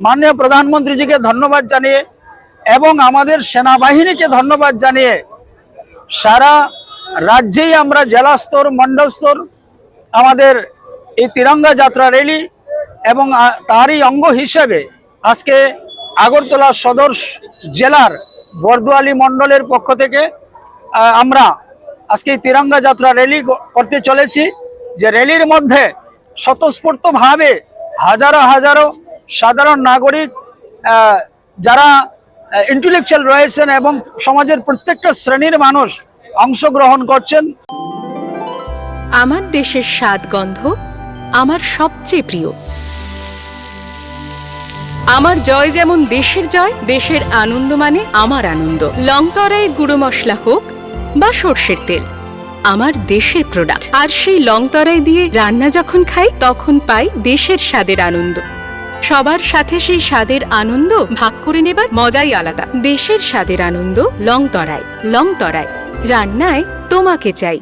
মাননীয় প্রধানমন্ত্রীজিকে ধন্যবাদ জানিয়ে এবং আমাদের সেনাবাহিনীকে ধন্যবাদ জানিয়ে সারা রাজ্যেই আমরা জেলা স্তর মণ্ডল স্তর আমাদের এই তিরঙ্গা যাত্রা র্যালি এবং তারই অঙ্গ হিসেবে আজকে আগরতলা সদর জেলার বরদুয়ালি মণ্ডলের পক্ষ থেকে আমরা আজকে এই তিরঙ্গা যাত্রা র্যালি করতে চলেছি। যে র্যালির মধ্যে স্বতঃস্ফূর্তভাবে হাজারো হাজারো সাধারণ নাগরিক যারা ইন্টেলেকচুয়াল রয়েছেন এবং সমাজের প্রত্যেকটা শ্রেণির মানুষ অংশগ্রহণ করছেন। আমার দেশের স্বাদ গন্ধ আমার সবচেয়ে প্রিয়। আমার জয় যেমন দেশের জয়, দেশের আনন্দ মানে আমার আনন্দ। লংতরাইয়ের গুঁড়ো মশলা হোক বা সর্ষের তেল, আমার দেশের প্রোডাক্ট আর সেই লংতরাই দিয়ে রান্না যখন খাই, তখন পাই দেশের স্বাদের আনন্দ। সবার সাথে সেই স্বাদের আনন্দ ভাগ করে নেবার মজাই আলাদা। দেশের স্বাদের আনন্দ লং তরাই লং তরাই রান্নায় তোমাকে চাই।